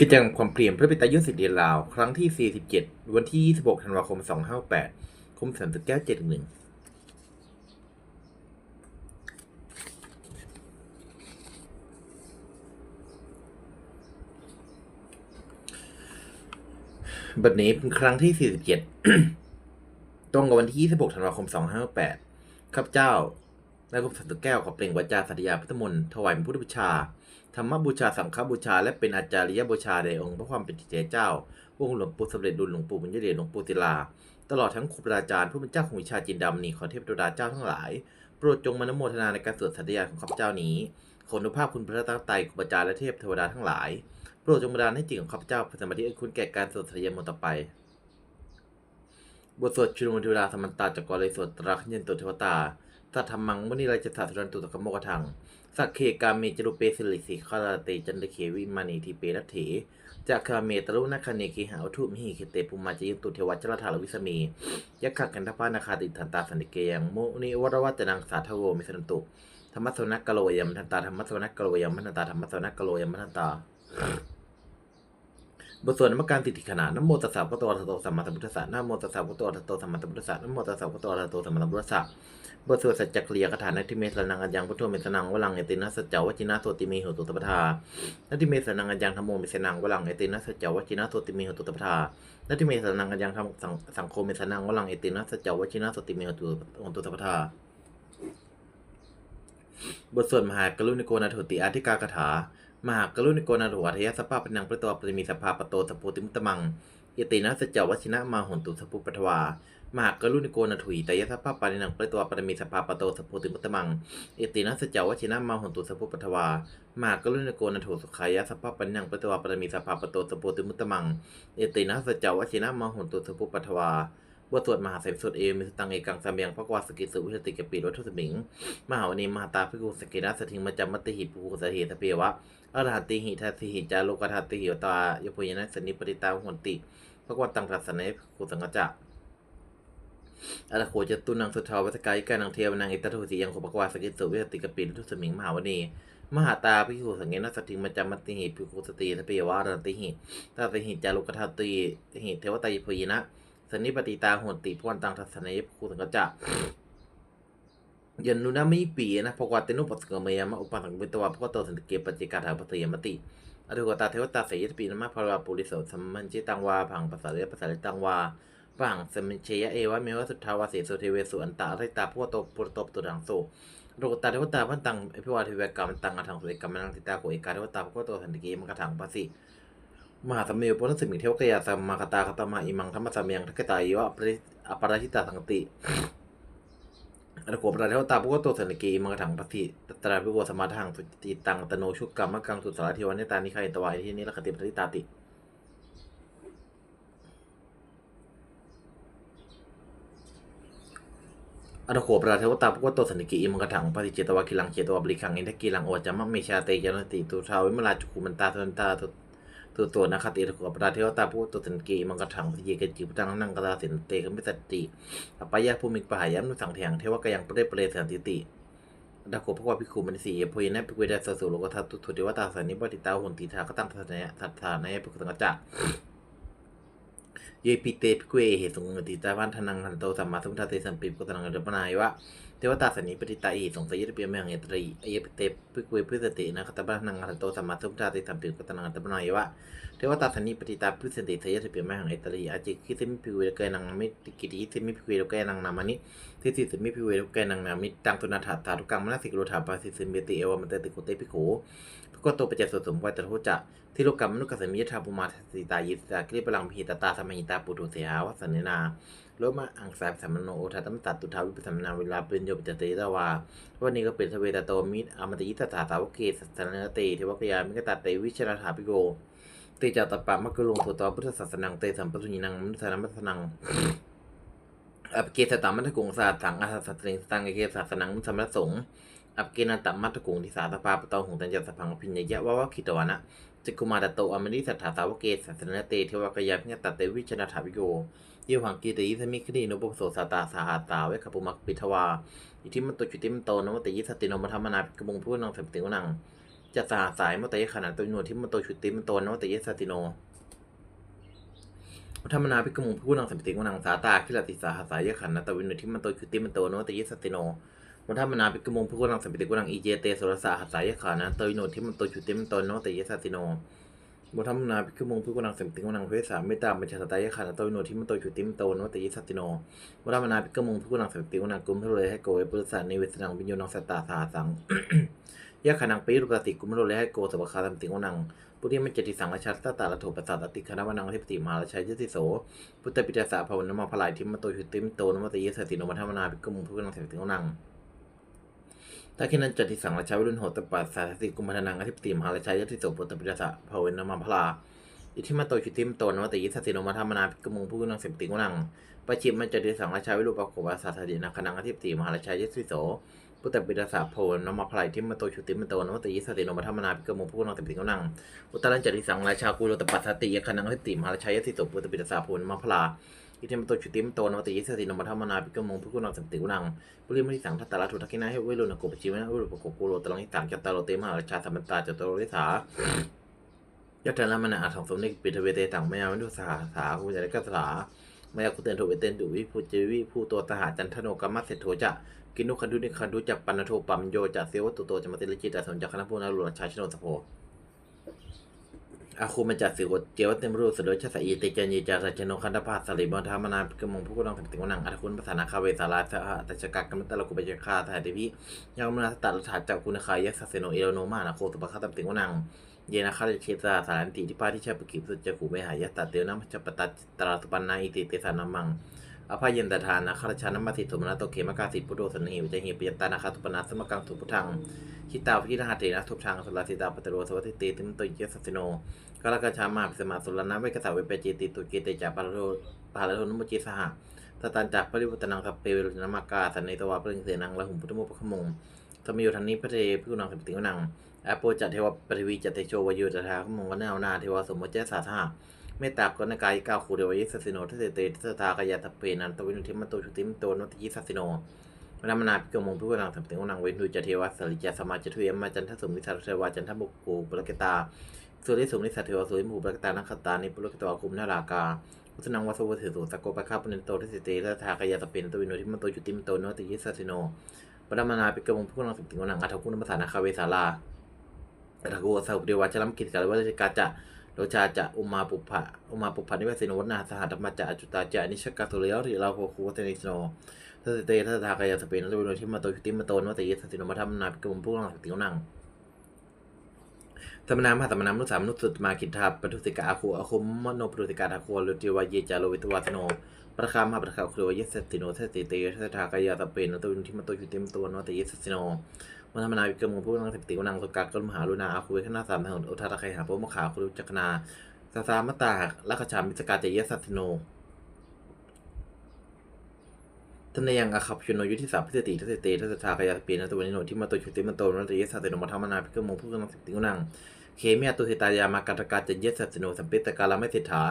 กิจกรรมความเปลี่ยนเพื่อป็นตายุสิทธิ์เดลาว ครั้งที่ 47 วันที่ 26 ธันวาคม 258 คมสันตึกแก้ว71บัดนี้เป็นครั้งที่ 47 ตรงกับวันที่ 26 ธันวาคม 258 ข้าพเจ้านายกรมสันตึกแก้วขอเปล่งวาจาสัตยาพุทธมนต์ถวายเป็นพุทธบูชา ธรรมบูชาสังฆบูชา และเป็นอาจาริยบูชาในองค์พระความเป็นจิตใจเจ้าพระองค์หลวงปู่สำเร็จดุลหลวงปู่บุญยเดชหลวงปู่ศิลา ตลอดทั้งครูบาอาจารย์ผู้เป็นเจ้าของวิชาจินดำนีขอเทพดาเจ้าทั้งหลาย โปรดจงมานโมทนาในการสวดสัตยาของข้าพเจ้านี้ขออนุภาพคุณพระตั้งไตรครูบาอาจารย์และเทพเทวดาทั้งหลาย โปรดจงบันดาลให้จิตของข้าพเจ้าเป็นสมาธิให้คุณแก่การสวดสัตยามนต่อไปบทสวดชุลมุนเทวดาธรรมันตาจากรเลยสวดตราขยันตุเทวตาสัทธรรมังมุนิราชสัตรันตุตะกโมกทัง สักเคกาเมจรุเปสิลิสิคาราเตจันเดเควิมานีทีเปรัตเถจากคาเมตรุนาคาเนเคหาวัตถุมิหิเคเตปุมาจยุตุเทวัจรธาลวิสมียักขกันทปานาคาติทันตาสันติเกยังโมนิวรวัตนังสาทโวมิสันตุธรรมสวนักกโลยมทันตาธรรมสวนักกโลยมมันันตาธรรมสวนักกโลยมมันันตาบทสวดนมัการติติขณะนโมตัสสะพระโตอะระหะโตสัมมาสัมพุทธัสสะนโมตัสสะพระโตอะระหะโตสัมมาสัมพุทธัสสะนโมตัสสะพระโตอะระหะโตสัมมาสัมพุทธัสสะ บทสวดสัจจคลียคาถานาทิเมสนังอัญญังพุทโธเมสนังวลังเอตินะสัจจวจินะโสติมีโหตุตปทานาทิเมสนังอัญญังธรรมโมเมสนังวลังเอตินะสัจจวจินะโสติมีโหตุตปทานาทิเมสนังอัญญังธรรมสังสังโฆเมสนังวลังเอตินะสัจจวจินะโสติมีหตุตุตปทาบทสวดมหากรุณิโกนาโถติอาธิกากถามหากรุณิโกนาโถอัธยสภาพนังประตัวปริมีสภาปโตสพโพติมุตตมัง ยตินะสัจจวชินะมาหนตุสพุปทวามหากรุณิโกนถุยตยสภาพปานินังประตวปรมีสภาปโตสพโพติมุตมังยตินะสัจจวชินะมาหนตุสพุปทวามหากรุณิโกนาโถสุขายะสภาพปานินังประตวปรมีสภาปโตสพโพติมุตมังยตินะสัจจวชินะมาหนตุสพุปทวาบทสวดมหาเสพสวดเอมิสตังเอกังสามียงพระกวาสกิสุวิหติกปิวัตถุสมิง มหาวณีมหาตาพิกุสกินาสถิงมจำมัตติหิปุกุสหิทะเปียวะอรหันติหิทัสสิหิจาโลกทัตติหิวตายพุยนะสนิปริตาหนติ ระกวาตังทัสเนภิกขุสังกจะอรโคจตุนังสุทาวัตกายกานังเทวนังอิตตุสียังขปกวาสกิสุวิหติกปิวัตถุสมิงมหาวณีมหาตาพิกุสังเกนาสถิงมาจำมัติหิภิกขุสติทเปียวะอรหันติหิทัสสิหิจาโลกทัตติหิเทวตายพุยนะสนิปติตาหนติพวันตังทัสนภิกขุสังกจะยันนุนาม่ปีนะพกวาเตนุปัสกเมยมะอุปาสังวิตวะพกตสันติเกปจิกาถาปัสยมติ อรุกตาเทวตาเสยตปีนมะพราปุริโสสัมมันจิตังวาผังปัสสะเรปัสสะเรตังวาผังสมิเชยเอวะเมวะสุทธาวาเสสุเทเวสุอันตาไรตาพวโตปุรตปตุดังโสรุกตาเทวตาพันตังอพิวาเทวกรรมตังอทังสุเอกรรมนังติตาโกเอกาเทวตาพกตสันติเกมกะถังปัสสิมหาสมเมวปุณสมิเทวกยาสัมมาคตาคตมาอิมังธรรมสัมยังทักตายวะปริอปราชิตาสังติ อรโกปราเทวตาพุกโตสันติกีมังกถังปฏิตราภิโกสมาทังสุติตังตโนชุกกรรมกังสุสารเทวันเนตานิคายตวายที่นี้ละคติปฏิตาติ อรโขปราเทวตาพุกโตสันติกีมังกถังปฏิเจตวาคิลังเจตวาบริคังอินทกีลังโอจามัมเมชาเตยานติตุชาวิมลาจุกุมันตาทนตา ตัวตัวนะคติอรโขปราเทวตาพุกโตสันติกีมังกรถังปฏิเยกจิปตังนังกตาสินเตกมิสติอปายะภูมิปหายัมนุสังเถียงเทวกยังเปรตเปรตสันติติดาโกพระวาภิกขุมันสีพยนะภิกเวดาสสุโลกทัตตุทุเทวตาสันนิปติตาหุนติทาคตังทัศนะทัตถานะภิกขุสังกจจะเยปิเตภิกเวเหตุสงฆ์ติตาวันทนังหันโตสัมมาสัมพุทธาเตสัมปิปุตตังเดปนายวะ เทวตาสันนิปติตาอิสงสยตเปียเมืองเอตรีอเยปเตภิกเวพุสตินะคตบันังหันโตสัมมาสุปตาติสัมปิปุตนังเดปนายวะเทวตาสันนิปติตาพุสติเทยสเปียเมืองเอตรีอาจิคิสิมิพิเวลเกนังนามิติกิติสิมิพิเวลเกนังนามานิทิสิสิมิพิเวลเกนังนามิตังตุนาถาตาทุกังมนาสิกโลถาปาสิสิมิติเอวมันเตติโกเตปิโข กโตปัจจสสมวัตโทจะที่โลกกรรมมนุกัสมิยธาปุมาสิตายิตาคริปลังพิตตาสมัยตาปุถุเสหาวัสเนนาโลมาอังสายสัมมโนโอทัตมตัตตุทาวิปัสสนาเวลาเป็นโยปจเตตาวาวันนี้ก็เป็นทเวตาโตมิตรอมตยิตถาสาวกเกสัสนเตเทวกยามิกตาเตวิชราถาปิโกติจาตปะมกุลงโสตพุทธศาสนังเตสัมปทุญินังมนุสานัมมัสนังอภิเกสตามัทกุงสาสังอาสัตติงสังเกศาสนังมุสัมมัสสง อภิเกนันตมัทกุงทิสาสภาปตอหุงตัญญาสพังอภิญญยะวะวะคิตวานะจิกุมาตโตอมนิสัทธาสาวเกศาสนเตเทวกยาพิญตเตวิชนาถาวิโยยิหังกีติยิสมิคดีนุปโสสาตาสาหาตาเวคปุมักปิทวาอิทิมันตุจุติมันโตนมตยิสติโนมัทมนาภิกมุงพุนังสัมติวนังจัตสหสายมตยขนาดตัวหนวดที่มันโตชุติมันโตนวตยสติโนวัฒมนาพิกมุงผู้นางสัมปติกุนังสาตาคิลติสาหสายขันนะตวินุที่มันโตชุติมันโตนวตยสติโน วัฒมนาพิกมุงผู้นางสัมปิติกุนังอีเจเตสุรสาหัสายขันนะตวินุที่มันโตชุติมันโตนวตยสัติโนวัฒมนาพิกมุงผู้นางสัมปิติกุนังเพศสามไม่ตามบัญชาตายขันนะตวินุที่มันโตชุติมันโตนวตยสัติโนวัฒมนาพิกมุงผู้นางสัมปิติกุนังกุมพระเลยให้โกยปุรสานิเวสนังวิญญาณังสตตาสาสังยะขนังปีรุกติกุมโรเลให้โกสบคาตัมติงวนังปุริมันจติสังราชาตตาละโถปัสสัตติคณะวนังเทปติมหาราชายยติโส พุทธปิจสาภาวนมาพลายทิมโตชุติมโตนมตยสติโนมธรรมนาภิกมุงพุทธนังสติงวนัง ถ้าคินันจติสังราชาวิรุณโหตปัสสาสิกุมพันนังอธิปติมหาราชายยติโสพุทธปิจสาภาเวนมาพลาอิทิมาโตชุติมโตนมตยิสติโนมธรรมนาภิกมุพุทธนังเสพติงวนังปัจจิมมันจติสังราชาวิรุปโกวาสาสตินาคนังอธิปติมหาราชายยติโสพุทธปิฎสาโพนนมพลายทิมโตชุติมโตนมตยิสติโนมธรรมนาภิกมุพุทธนังติปิกนังอุตตรันจติสังราชากุโลตปัสสติยคนังทิติมหาราชายติโสพุทธปิฎสาโพนนมพลา อิทิมโตชุติมโตนมตยิสตินมธรรมนาภิกมุพุทธนังติปิกนังปุริมริสังทัตตาลทุทักินาเหเวโรนโกปจิวนะเวโรปโกกุโลตลังหิตังจัตตาโลเตมหาราชาสัมปตาจัตโรริสายัตถะละมนะอาถังสมนิปิทเวเตตังมยาวินุสาสาภูจารกัสสามายาคุเตนโทเวเตนดุวิภูเจวิภูตัวตหาจันทโนกรรมเสถโทจะกินุคันดุนิคันดุจัปปันโทปัมโยจะเสวตุโตจะมาติลจิตาสนจักคณะพูนารุรชาชโนสโพ อาคูมันจัดสิวเจวเต็มรูสโดยชะสอีเตจันยีจาราชโนคันธภาสลิบธรรมนากมงผู้กำลังติวนังอัตคุณภาษานาคาเวสาราสหตัชกักกรรมตะลกุเบจคาทายเดวิยังมนาตตาลถาจักคุณคายสัสเซโนเอโลโนมานาโคตุปะคาตัมติวนังเยนะคาเชตาสารติที่ป้าที่ชาปกิสุจะขู่ไม่หายตัดเตียวน้ำจัปตัดตราสุปันนาอิติเตสานามังอภัยเย็นตทานะคาราชานมาติสมนาโตเขมกาสิพุทโธสนหิวจะหิปิยตานาคาตุปนาสมกังสุพุทังคิตาพิรหัตเตนะทุทางสุลาสิตาปตโรสวัติเตติมตุเยสสโน กาลกชามาพิสมาสุลนาเวกสาเวปเจติตุเกเตจาปาลโรปาลโรนุมจิสหะตตันจากปริวุตนังสัพเปเวรุนามากาสันในตวาปริงเสนังละหุมพุทธมุปขมงสมโยทันนี้พระเทพิกุนังสิบติวนังแอปโปจัตเทวปริวีจัตเตโชวายุตถาขมงวันนานา เทวสมมเจสาธาเมตตากรณกายก้าคูเดวยิสสิโนทเตเตทสทากายาตเพนันตวินุทิมโตชุติมโตนติยิสสิโนมนามนาพิกมงพิวนังสัมติงนังเวนดูจเทวสริจสมาจทุยมมาจันทสมิสารเทวาจันทบุกูปรกตา สุริสุนิสัตเทวสุริมูปรกตานักขตานิปุรกตวคุมนาลากาพุทธนังวัสวุถิสุสโกปะคาปุนิโตทิสิเตททากายาตเพนตวินุทิมโตชุติมโตโนติยิสสิโนปรมานาพิกมุงพิวนังสัมติงนังอัตคุณภาษานาคาเวสาลาตะกูสาวเดียววัชรมกิจการวัชกาจะโลชาจะอุมาปุพะอุมาปุพะนิเวศินวัฒนาสหัตมาจะอจุตาจะนิชกาตุเลียวที่เราโคคูเตนิสโนทัสเตทัสทากายาสเปนแล้วเป็นที่มโตชุติมโตโนวัตยิสติโนมาทำนาพิกมุงพวกนังติวนัง สมนามหาสมนามนุสามนุสุตมากิทาปทุสิกาอาคูอาคุมมโนปทุสิกาทาคูลุติวายเยจาโลวิตวาสโนประคามหาประคาครวยสติโนทัสเตเตทัสทากายาสเปนแล้วเป็นที่มาโตชุติมาโตนวัตยิสติโนมนธรรมนาวิกรมงผู้นังสิติวนังสกัดกลมหาลุนาอาคุยขนาสามแห่งอุทาตะไคหาพมขาวคุรุจักนาสาสามตาลักขชามิสกาเจยสัตโน ทนยังอาคับชุนโนยุทธิสาพิเศติทัศเตทัศทากายาเปียนตัวนิโนที่มาตัวชุติมันโตนัตยสัตโนมาธรรมนาวิกมงผู้นังสิบติวนังเคมียตุสิตายามากัตกาเยสัตโนสัมปิตกาลไม่สิทธา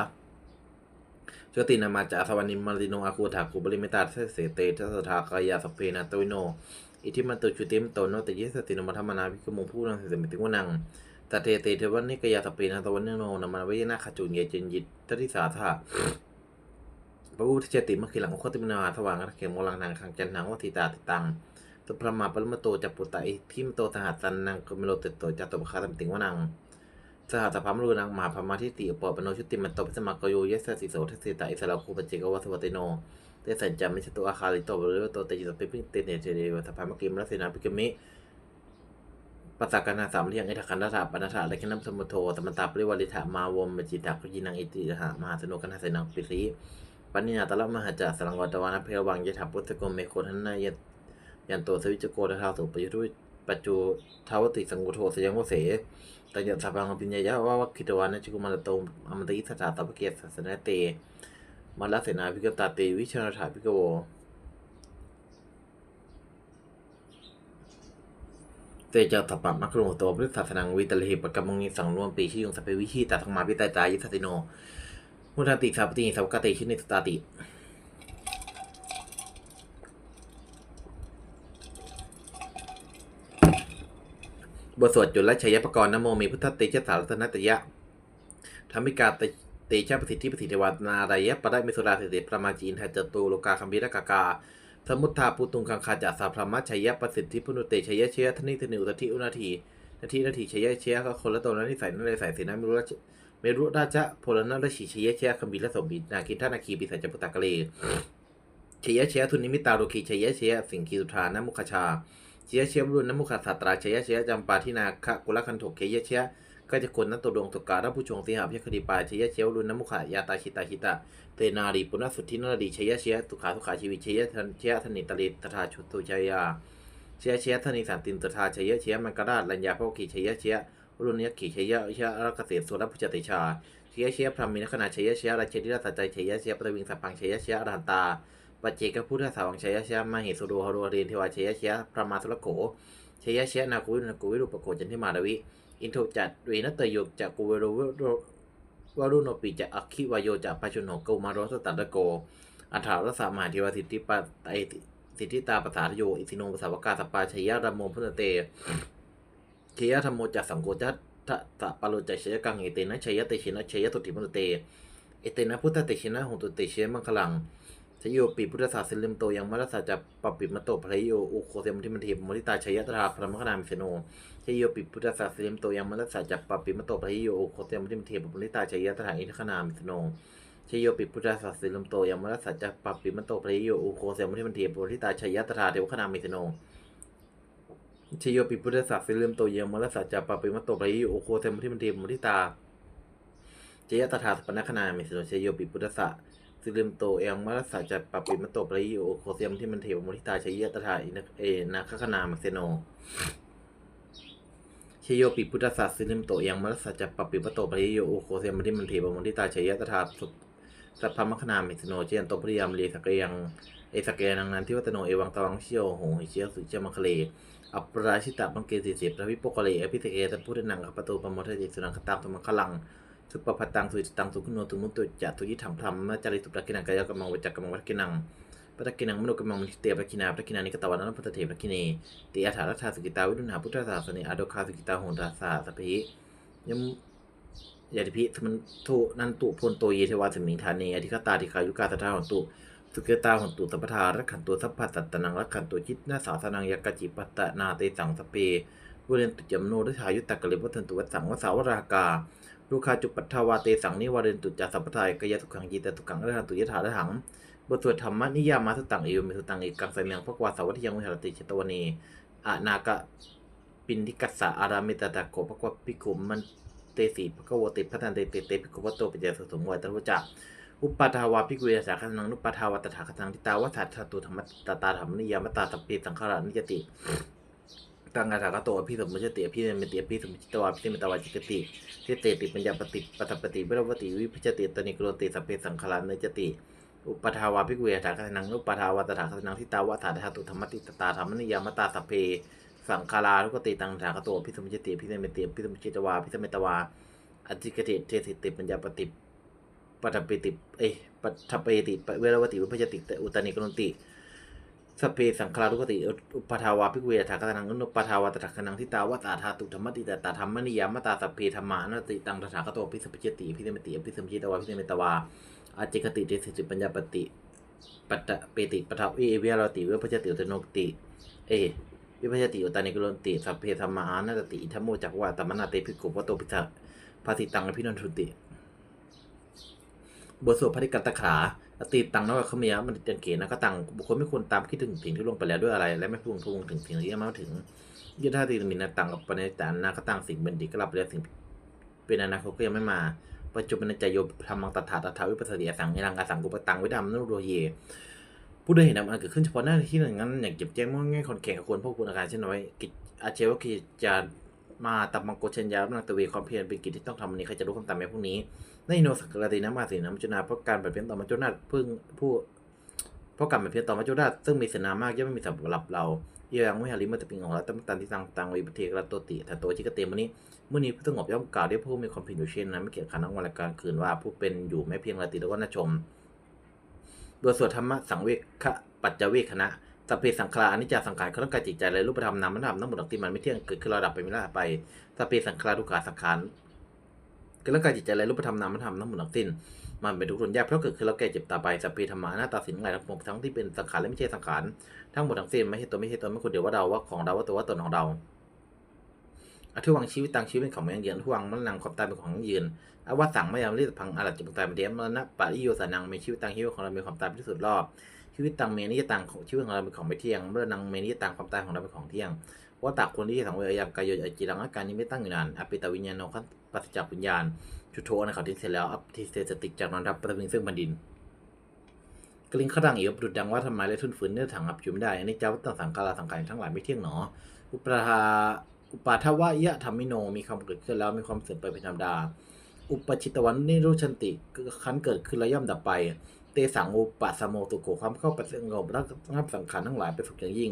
จตินามาจาสวานิมาริโนอาคูถาคูบริมิตาเสเสเตทัศทากายาสเพนาตวิโน อิทิมันตุชุติมโตโนติยิสตินมัธรรมนาวิกมุผู้นังสิมิติวนังตเตเตเทวันนิกยาสเปนาตวันโนนามาวิยนาขจุนเยจินยิตทติสาธา พระพุทธเจติมขิลังโคติมนาสว่างเขมโมลังนางขังจันนังวัติตาติตังตุพระมาปรมโตจัปปุตตะอิทิมโตสหัสันนังกมโลเตโตจัตุปคาตัมติงวนังสหัสพามรูนังมหาพมาทิติปปโนชุติมันโตพิสมักโยยสสิโสทัสิตาอิสระคูปเจกวัสวัติโนเตสัญจามิสตุอาคาลิโตบริโตโตเตจิตปิปิเตเนเจเดวัสภามกิมรัสนาปิกมิปัสสากนาสามเรียงอิทคันธาปนาถาและขนัมสมุโธสมันตาปริวาริถามาวมมจิตาคุยินังอิติหามหาสนุกันหาสนังปิสี ปัญญาตละมหาจัสสังวัตวานะเพวังยถาปุตตะโกเมโคทันนายยันโตสวิจโกทาสุปยุทุปัจจุทาวติสังกุโทสยังวเสตัญญาสัพพังปิญญายะวะวัคคิตวานะจุกุมาลโตอมตะอิสตาตปเกียสัสนะเตมาลเสนาพิกตาเตวิชนาถาพิกโวเตจาตปะมัคครุโตบริสัสนังวิตเลหิปกรรมงิสังรวมปีชิยงสัพเพวิชีตาธรรมาพิตาจายิสติโน มุทันติสัพติสัพกติชินิสตาติบทสวดจุลชัยปกรณ์นโมมีพุทธติเจสารัตนตยะธรรมิกาตเตชะประสิทธิประสิทธิวานารายะปะได้มิสุราสิเดประมาจีนทจตุโลกาคัมบิรกากา สมุทธาปุตุงคังคาจัสสาพรหมชัยยะประสิทธิพุนุเตชัยยะเชยทนิทนิอุตติอุนาทีนาทีนาทีชัยยะเชยก็คนละตัวนั้นที่ใส่นั่นเลยใส่สีนั้นไม่รู้รา ชไม่รู้ราชพลนันราชีชัยะเชยคมบิลสมบินาคินทานาคีปิสัจจปุตตะกะเลชัยยะเชยทุนิมิตาโลคีเชยะเชยสิงคีสุธานมุขชาเชยะเชยบรุณนมุขสัตราชัยะเชยจำปาทินาคะกุลคันโถเกยะเชยก็จะคนนั้นตัวดวงตกการผู้ชงสีหาพยคดีปายชยะเชยรุณนมุขยาตาชิตาหิตาเตนารีปุณสุทธินรดีชยเชียสุขาสุขาชีวิตเชยทันเชียธนิตลิตถาชุตุชยาเชียเชียธนิสันตินตถาชยเชียมันกราชลัญญาพวกีชยเชีย รุนยขีชยเชียรักเกษตรสุรพุจติชาเชียเชียพรหมินขณะชยเชียราชดิราสัจใจชยเชียปรวิงสัพพังชยเชียอรหันตาปัจเจกพุทธสาวังชยเชียมหิสุโดหโรเรนเทวาชยเชียพระมาสุรโขชยเชียนาคุวินาคุวิรุปโกจันทิมาดวิอินโทจัดเวนัตโยกจากกุเวโรวรุโนปิจะอัคคิวายโยจะปัจจุโนโกมารสตันตะโก อัฏฐารสามหาเทวสิทธิปะไอสิทธิตาปสาทโยอิสิโนปสาวกาสปาชยยะรัมโมพุทธเต เชยธรรมโมจัสังโกจัตตะตะปะโลจักชยกังเอเตนะชยยะเตชินะชยยะตุติมุตเต เอเตนะพุทธเตชินะหุตุเตเชมังคลังชโยปิพุทธศาสิลิมโตยังมัสสจะปปิมโตภรโยอุโคเสมทิมันเทมมริตาชยยะตราพระมคณามเสโนชโยปิพุทธศาสิลิมโตยังมัสสจะปปิมโตภรโยอุโคเสมทิมันเทมมริตาชยยะตราอินทคณามเสโนชโยปิพุทธศาสสิลมโตยังมรัสสจจปัปปิมโตพระโยอุโคเสมุทิมันเทียปุริตาชยตถาเทวคณามิสโน ชโยปิพุทธศาสสิลมโตเยมรสัจจปัปปิมโตพระโอโคเสมุทิมันเทียปุริตาเชยตถาสปนคณามิสโนชโยปิพุทธศาสสิลมโตเอมรสัจจปัปปิมโตพระโอโคเสมุทิมันเทียปุริตาเชยตถาอินเอนาคคณามิสโนชโยปิพุทธศาสสิลิมโตยังมัสสัจจปปปิปโตปริโยโอโคเสมทิมันเทมุทิตาเชยตถาสุสัพพมคณามิสโนเจยนโตปริยามเลสกยังเอสกยนังนันทิวัตโนเอวังตวังเชียวโหหิเชียวสุเจมังคเล อัปราชิตาบังเกสิสิพระวิปกเลอภิเสกตพุทธนังขปโตปมทติสุนังคตังตุมังคลังสุปปตังสุจิตังสุขุโนตุมุตตุจัตุยิถังธรรมมจาริสุปกินังกายกรรมังวจักกรรมังวัฏกินังพระกินังมโนกรรมังมิเตพระกินาพระกินานิกตวันนันพุทธเทพระกิเนติอาถารัฐาสุกิตาวิรุณหาพุทธศาสนิอาโดคาสุกิตาโหนราสาสภิยมยาติพิสมันทุนันตุพลโตเยเทวาสมิงธาเนอธิคตาธิคายุกาตถาหนตุ สุเกตาหุนตุสัพพทารักขันตุสัพพะสัตตนังรักขันตุจิตนาสาสนังยกจิปัตตนาเตสังสเปวเรนตุจมโนริทายุตตะกะเลวัฒนตุวัสังวสาวรากาลูกาจุปัทวาเตสังนิวาเรนตุจัสัพพทายกยทุขังยีตทุขังอรหันตุยถาระหังบทสวดธรรมนิยามาสตังเอวมิสตังเอกังไสเมียงพระกวาสาวัตยังวิหารติเชตวนีอานากะปินทิกัสสะอารามิตตะโกพระกวาปิกุมมันเตสีพระกวติพัฒนเตเตเตปิกุวัตโตปิเจสสมวยตระวจัก อุปปาทาวาปิกุเวสาคนังนุปปาทาวาตถาคตังทิตาวัฏฏาตุธรรมตตาธรรมนิยามตาสัพเพสังขารานิยติตังกาถากโตอภิสมุจติอภิเมติอภิสมุจิตวาอภิเมตวาจิกติเทเตติปัญญาปฏิปัตปฏิวิรวติวิพิจติตนิกรติสัพเพสังขารเนจติอุปทาวาภิกเวถาคตนังอุปทาวาตถาคตนังทิตาวะถาธาตุธรรมติตตาธรรมนิยามตาสัพเพสังขาราทุกติตังถากโตอภิสมุจติอภิเมติอภิสมุจิตวาอภิสเมตวาอจิกติเทสิติปัญญาปฏิ ปัตปิติเอยปัทเปติเวรวติวิพิจติอุตานิกรติสพเพสังขารุกติอุปทาวาภิกเวทากตังอนุปทาวาตถาคนังทิตาวตาธาตุธรรมติตตาธรรมนิยามตาสัพเพธรรมานติตังตถาคโตพิสมปจติพิสมติพิสมจิตวาพิสมตวาอาจิกติเดสิปัญญาปฏิปัตตเปติปทาวิเวรติเวพจติอุตโนกติเอวิพจติอุตานิกรนติสัพเพธรรมานาติธรรมโมจักวาตมนาเตภิกขุปโตปิสัภาสิตังอภินันทุติ บทสวดพระธิกัตตะขาตีตังนวขมียมันจังเกณฑ์นะก็ตังบุคคลไม่ควรตามคิดถึงสิ่งที่ลงไปแล้วด้วยอะไร และไม่พุ่งทุงถึงสิ่งที่ยังไม่ถึงยุทธาตีมินตังกับปณิตานาก็ตังสิ่งเป็นดีก็รับแล้วสิ่งเป็นอนาคตก็ยังไม่มาปัจจุบันใจโยธรรมังตถาตถาวิปัสสติสังให้รังอสังกุปตังวิดามนุโรเยผู้ใดเห็นอันเกิดขึ้นเฉพาะหน้าที่หนึ่งนั้นอย่างเก็บแจ้งว่าง่ายคนแข่งกับควรพวกคุณอาการเช่นน้อยกิจอาเชวกิจจะมาตับมังโกเชนยาบนาตเวความเพียรเป็นกิจที่ต้องทำวันนี้ใครจะรู้คำตามในพวกนี้ ในโนสักกรตินะมาสีน้ำจุนาเพราะการแบบเพียนต่อมาจุนาพึ่งผู้เพราะการแบบเพียนต่อมาจุนาซึ่งมีเสนามากย่อมไม่มีสำหรับเราเอยังไม่หาลิมาตปิงของเราตั้งตันที่ตังตังวิปเทกรัตโตติถันโตชิกเตมวันนี้เมื่อนี้ผู้สงบย่อมกล่าวได้ผู้มีความผิดอยู่เช่นนั้นไม่เกี่ยวกับนักวันละการคืนว่าผู้เป็นอยู่ไม่เพียงราตรีแล้วก็น่าชมโดยสวดธรรมะสังเวคปัจจเวคณะสัพเพสังขารอนิจจสังขารคือร่างกายจิตใจและรูปธรรมนามธรรมทั้งหมดทั้งที่มันไม่เที่ยงเกิดขึ้นระดับไปไม่ได้ไปสัพเพสังขารทุกขาสังขาร คือร่างกายจิตใจและรูปธรรมนามธรรมทั้งหมดทั้งสิ้นมันเป็นทุกข์ทนยากเพราะเกิดขึ้นแล้วแก่เจ็บตาไปสัพเพธรรมาหน้าตาสินทั้งทั้งปวงทั้งที่เป็นสังขารและไม่ใช่สังขารทั้งหมดทั้งสิ้นไม่ใช่ตัวไม่ใช่ตนไม่ควรเดียวว่าเราว่าของเราว่าตัวว่าตนของเราอธิวังชีวิตตังชีวิตเป็นของยั่งยืนอธิวังมันนังความตายเป็นของยั่งยืนอวสังไม่ยามรีบพังอารัจจิปตายเป็นเดียมรณะปะริโยสานังมีชีวิตตังชีวิตของเรามีความตายเป็นที่สุดรอบชีวิตตังเมนิยตังของชีวิตของเราเป็นของไม่เที่ยงเมื่อนังเมนิยตังความตายของเราเป็นของเที่ยงว่าตากคนที่สังเวยยังกายโยอจิรังอาการนี้ไม่ตั้งอยู่นานอปิตวิญญาณโนขัน ปัสจากวิญญาณชุดโทนะเขาทิ้งเสร็จแล้วอัปทิเสสติกจากนอนรับประวิงซึ่งบันดินกลิ้งขดังเอียบดุดดังว่าทำไมและทุนฝืนเนื้อถังอับอยู่ไม่ได้อันนี้เจ้าวัตสังกาลสังขารทั้งหลายไม่เที่ยงหนอ อุปทาอุปาทวะยะธรรมิโนมีความเกิดขึ้นแล้วมีความเสื่อมไปเป็นธรรมดา อุปชิตวันนิรุชันติคันเกิดขึ้นแล้วย่อมดับไป เตสังอุปสมโมตุโกความเข้าไปสงบรักงับสังขารทั้งหลายเป็นสุขอย่างยิ่ง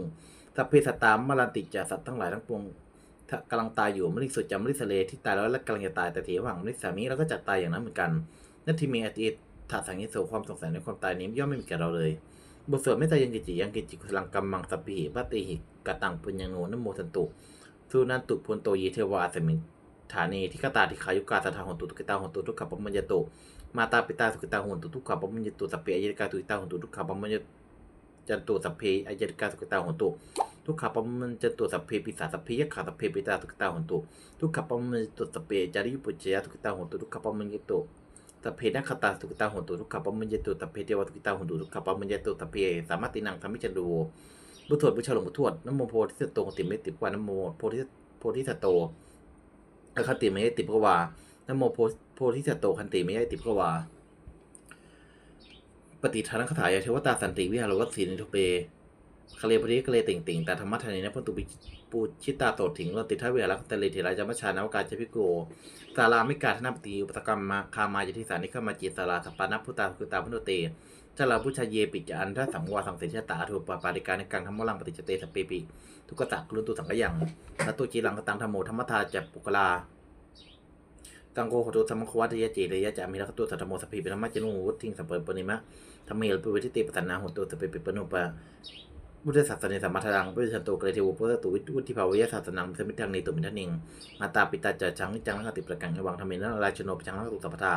สัพเพสตตามมรันติจาสัตว์ทั้งหลายทั้งปวง ถ้ากำลังตายอยู่มริสุทธิ์จำมริสเลที่ตายแล้วและกำลังจะตายแต่ทีระหว่างมริสามีเราก็จะตายอย่างนั้นเหมือนกันนั่นที่มีอติถาสังยิโสความสงสัยในความตายนี้ย่อมไม่มีแก่เราเลยบทสวดไม่ตายยังกิจิยังกิจิกุสลังกัมมังสปิหิปัตติหิกตังปุญญโนนโมทันตุสุนันตุพุนโตยีเทวาสมิฐานีที่กตาที่ขายุกาสถาหนตุตุกิตาหนตุทุกขปมัญญโตมาตาปิตาสุกิตาหนตุทุกขปมัญญตุสัพเพอายตกาตุกิตาหนตุทุกขปมัญญ จันตุสัพเพอายตกาสุกตาหนตุทุกขปมัญจันตุสัพเพปิสาสัพเพยขะสัพเพปิตาสุกตาหนตุทุกขปมัญญตุสัพเพจาริยุปจจยสุกตาหนตุทุกขปมัญญตุสัพเพนักขตาสุกตาหนตุทุกขปมัญญตุสัพเพเทวสุกตาหนตุทุกขปมัญญตุสัพเพสามัตินังธรรมิจันดูบุตรบุตรฉลองบุตรทวดน้ำโมโพธิสัตโตติเมติปวาน้ำโมโพธิโพธิสัตโตอคติเมติปวานโมโพโพธิสัตโตคันติไม่ใช่ติพกวา ปฏิทานคาถายาเทวตาสันติวิหารวัตสีนิทุเปคาเลปริกเลติ่งติ่งแต่ธรรมะทานีนะพันตุปิปูชิตาโตถิงรติทาเวรักตะเลติราจามัชานาวกาจพิโกสารามิกาธนปฏิอุปตกรรมมาคามาจติสานิขมาจิตสาราสปานัพุตาคุตาพุโตเตจาราพุชายเยปิจันทัสังวาสังเสชตาทุปปาริการในกังธรรมลังปฏิจเตสเปปิทุกตะกลุนตุสังกยังนัตุจีรังกตังธรรมโมธรรมทาจัปุกลา กังโกโหตุธรรมควัตยะเจริยะจามิรักตุสัตโมสพีเป็นธรรมะจนุวุทิ้งสัมเปิปนิมะธรรมเอลปุวิทิติปสันนาหุตุสเปปิปนุปะพุทธศาสนาสมมาทรังพุทธสันโตเกรเทวุพุทธตุวิวุฒิภาวิยศาสนังสมิทังนิตุมิทันิงมาตาปิตาจะจังนิจังนักติประกังระวังธรรมินะราชโนปจังนักตุสัพพทา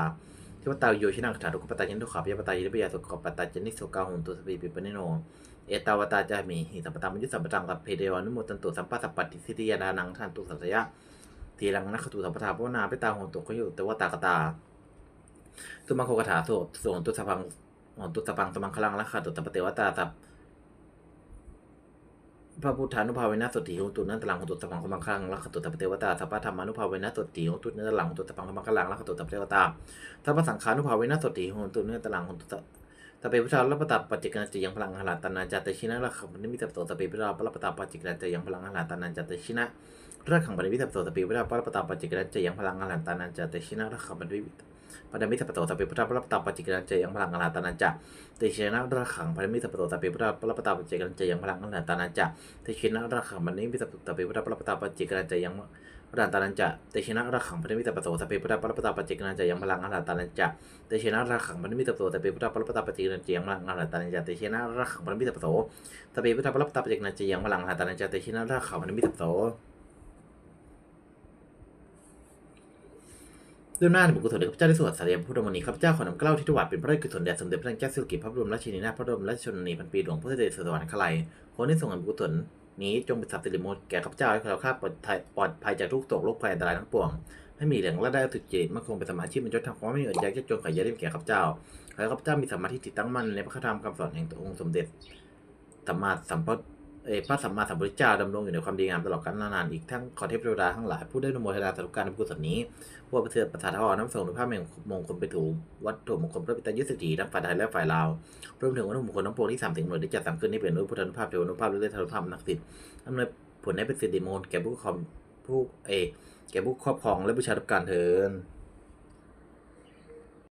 ทิวตาโยชินังคาถาทุกปตาจินทุขาพยปตายิริปยาสุขปตาจินิโสกาหุตุสปีปิปนิโน เอตาวตาจามีหิสัมปตามุยุสัมปตังกับเพเดวานุโมตันตุสัมปัสสปฏิสิทธิยานานังทันตุสัสยะ ทีรังนักขตุสัมปทาพวนาไปตาหงตุก็อยู่แต่ว่าตากตาตุมังโคกถาโสส่วนตุสพังหงตุสพังตมังคลังละขาตุตปเตวตาสัพพระพุทธานุภาเวนะสติหงตุนันตลังหงตุสพังตมังคลังละขตุตปเตวตาสัพพธรรมานุภาเวนะสติหงตุนันตลังหงตุสพังตมังคลังละขตุตปเตวตาสัพพสังขานุภาเวนะสติหงตุนันตลังหงตุตเปพุทธาลัปตาปัจจิกนันจยังพลังหลาตานาจาตตชินะละขังปณิมิตโตตเปพุทธาลัปตาปัจจิกนันจยังพลังหลาตานาจาตชินะ รักขังปณิวิทัปโตตปีพุทธาปรปตาปจิกรัจยังพลังงานตานันจะเตชินะรักขังปณิวิปณิมิทัปโตตปีพุทธาปรปตาปจิกรัจยังพลังงานตานันจะเตชินะรักขังปณิมิทัปโตตปีพุทธาปรปตาปจิกรัจยังพลังงานตานันจะเตชินะรักขังปณิมิทัปโตตปีพุทธาปรปตาปจิกรัจยังรันตานันจะเตชินะรักขังปณิมิทัปโตตปีพุทธาปรปตาปจิกรัจจะยังพลังงานตานันจะเตชินะรักขังปณิมิทัปโตตปีพุทธาปรปตาปจิกรัจจะยังพลังงานตานันจะเตชินะรักขังปณิมิทัปโตตปีพุทธาปรปตาปจิกรัจจะยังพลังงานตานันจะเตชินะรักขังปณิมิทัปโต ด้วยหน้าในบุญกุศลแด่ข้าพเจ้าได้สวดสารีพุทธมณีข้าพเจ้าขอนำเกล้าที่ถวายเป็นพระราชกุศลแด่สมเด็จพระนางเจ้าสิริกิติ์พระบรมราชินีนาถพระบรมราชชนนีพันปีหลวงพุทธเดชสวรรคลัยขอที่ส่งบุญกุศลนี้จงเป็นสัพสิริมงคลแก่ข้าพเจ้าให้เราข้าปลอดภัยปลอดภัยจากทุกโศกโรคภัยอันตรายทั้งปวงให้มีแหล่งและได้ถึกจิตมั่นคงเป็นสมาชิกเป็นยศทางความไม่มีอดอยากจะจนขายยาได้แก่ข้าพเจ้าขอให้ข้าพเจ้ามีสมาธิจิตตั้งมั่นในพระธรรมคำสอนแห่งองค์สมเด็จสัมมาสัมพุทธเออพระสัมมาสัมพุทธเจ้าดำรงอยู่ในความดีงามตลอดกาลนานอีกทั้งขอเทพเทวดาทั้งหลายผู้ได้นโมทนาสาธุการในบุญกุศลนี้ พวกประเสริฐประสาทอ่อนน้ำส่งหรือภาพแห่งมงคลไปถูวัตถุมงคลพระปิตายุทธสีทั้งฝ่ายไทยและฝ่ายลาวรวมถึงวัตถุมงคลทั้งปวงที่สามถึงหน่วยได้จัดสรรขึ้นให้เป็นด้วยพุทธานุภาพเทวานุภาพและได้ธนุภาพนักสิทธิ์อำนวยผลให้เป็นสิริมงคลแก่ผู้ครอบผู้เอแก่ผู้ครอบครองและผู้ใช้รับการเถิน